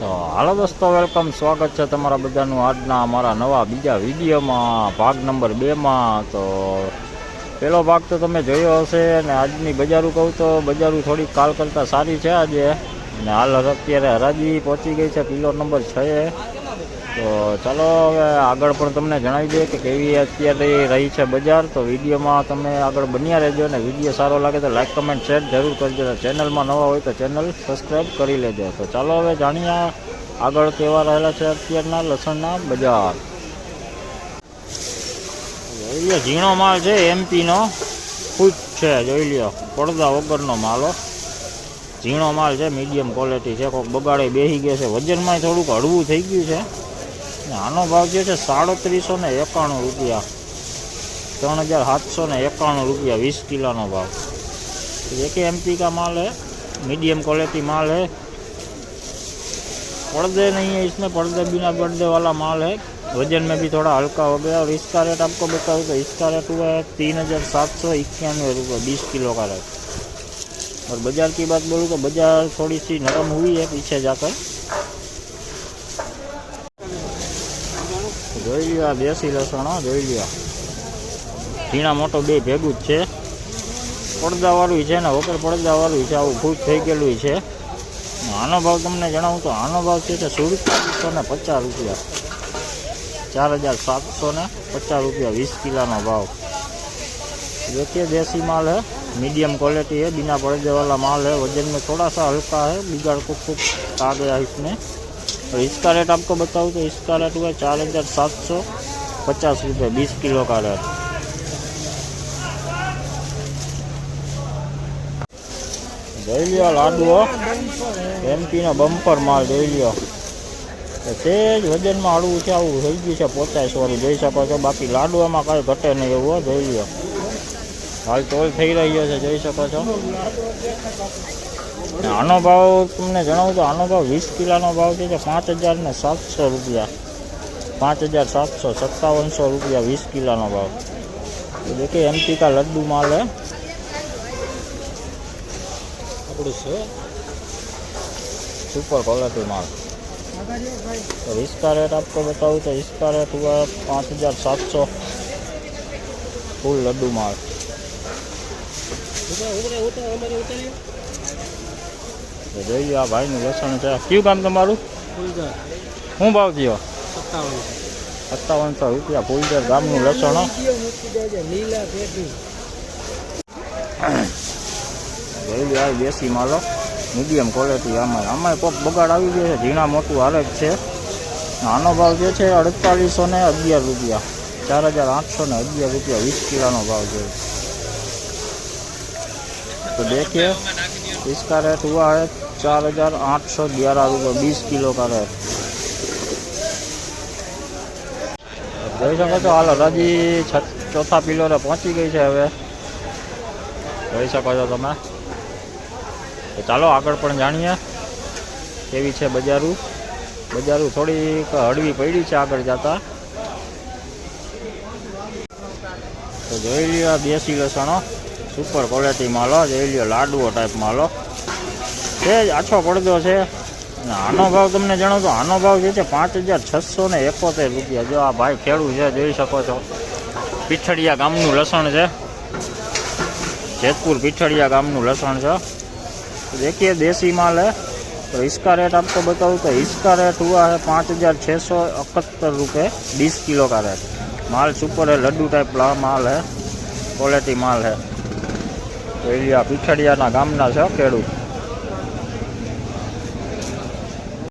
તો હાલો દોસ્તો વેલકમ સ્વાગત છે તમારા બધાનું આજના અમારા નવા બીજા વિડીયોમાં, ભાગ નંબર બેમાં. તો પેલો ભાગ તો તમે જોયો હશે અને આજની બજારું કહું તો બજારું થોડીક કાલ કરતાં સારી છે આજે. અને હાલ અત્યારે હરાજી પહોંચી ગઈ છે કિલો નંબર છ એ. તો ચાલો હવે આગળ પણ તમને જણાવી દઈએ કે કેવી અત્યારે રહી છે બજાર. તો વિડીયોમાં તમે આગળ બન્યા રહેજો અને વીડિયો સારો લાગે તો લાઈક કમેન્ટ શેર જરૂર કરજો. ચેનલમાં નવા હોય તો ચેનલ સબસ્ક્રાઈબ કરી લેજો. તો ચાલો હવે જાણીએ આગળ કેવા રહેલા છે અત્યારના લસણના બજાર. ઝીણો માલ છે એમપીનો ફૂટ છે, જોઈ લ્યો, પડદા વગરનો માલો ઝીણો માલ છે મીડિયમ ક્વોલિટી છે. કોઈક બગાડે બેસી ગયો છે. વજનમાં થોડુંક હળવું થઈ ગયું છે. આનો ભાવ જે છે સાડત્રીસો ને એકાણું રૂપિયા ત્રણ હજાર સાતસો ને એકાણું રૂપિયા વીસ કિલોનો ભાવ एक एमपी का माल है मीडियम क्वालिटी माल है पर्दे नहीं है इसमें पर्दे बिना पर्दे वाला माल है वजन में भी थोड़ा हल्का हो गया और इसका रेट आपको बताऊँ तो इसका रेट हुआ है तीन हज़ार सात सौ इक्यानवे रुपये बीस किलो का रेट और बाज़ार की बात बोलूँ तो बाज़ार थोड़ी सी नरम हुई है पीछे जाकर જોઈ લ્યો આ દેશી લસણો જોઈ લ્યો. ઝીણા મોટો બે ભેગું જ છે. પડદાવાળું છે ને વગર પડદાવાળું છે, આવું ફૂટ થઈ ગયેલું છે. આનો ભાવ તમને જણાવું તો આનો ભાવ છે કે સુડતાલીસો ને પચાસ રૂપિયા. ચાર હજાર સાતસો ને પચાસ રૂપિયા વીસ કિલાનો ભાવ. देखिए देसी माल है मीडियम क्वालिटी है बिना पर्दे वाला माल है वजन में थोड़ा सा हल्का ખૂબ बिगाड़ को खूब और इसका रेट आपको बताऊँ तो इसका रेट हुआ चार हज़ार सात सौ पचास रुपये बीस किलो का रेट જોઈ લ્યો લાડવો એમપીનો બમ્પર માલ જોઈ લ્યો તો તે જ વજનમાં હળવું છે આવું થઈ ગયું છે પચાસ વાળી જોઈ શકો છો બાકી લાડવામાં કાંઈ ઘટે નહીં એવું હો, જોઈ લ્યો હાલ તોલ થઈ રહ્યો છે જોઈ શકો છો ને આનો ભાવ તમને જણાવું તો આનો ભાવ વીસ કિલોનો ભાવ છે જે પાંચ હજાર ને સાતસો રૂપિયા પાંચ હજાર સાતસો સત્તાવનસો રૂપિયા વીસ કિલોનો ભાવ तो देखिए एमपी का लड्डू माल है सुपर क्वालिटी माल और इसका रेट आपको बताऊँ तो इसका रेट हुआ है पाँच हज़ार सात सौ फुल लड्डू माल તો જોઈએ આ ભાઈનું લસણ છે કયું કામ તમારું શું ભાવ થયો સત્તાવનસો રૂપિયા ફૂલદર ગામનું લસણ હો. જોઈ લો આ દેશી માલો મીડિયમ ક્વોલિટી આમાં આમાં કોક બગાડ આવી ગયો છે ઝીણા મોટું હાલે જ છે આનો ભાવ જે છે અડતાલીસો ને અગિયાર રૂપિયા ચાર હજાર આઠસો ને અગિયાર રૂપિયા વીસ કિલોનો ભાવ છે तो देखिए इसका रेट हुआ है चार हजार आठ सौ ग्यारह रुपये बीस किलो का रेट જોઈ શકો છો હાલ હરાજી છ- ચોથા પિલોરે પહોંચી ગઈ છે હવે જોઈ શકો છો તમે તો ચાલો આગળ પણ જાણીએ કેવી છે બજારું બજારું થોડીક હળવી પડી છે આગળ જતા તો જોઈ લ્યો આ દેશી લસણો સુપર ક્વોલિટી માલો જોઈ લ્યો લાડવો ટાઈપ માલો છે જ આછો પડદો છે. આનો ભાવ તમને જણાવું તો આનો ભાવ જે છે, પાંચ હજાર છસો ને એકોતેર રૂપિયા. જો આ ભાઈ ખેડૂ છે, જોઈ શકો છો. પીઠળિયા ગામનું લસણ છે. જેતપુર પીઠળિયા ગામનું લસણ છે. દેખીએ દેશી માલ હે. તો હિસ્કા રેટ આપતો બતાવું તો હિસ્કા રેટ હુआ है પાંચ હજાર છસો અકહત્તર રૂપये વીસ કિલો का रेट माल सुपर है लड्डू टाइप માલ હે. क्वालिटी માલ હે. તો એલિયા ગામના છે, ખેડૂત.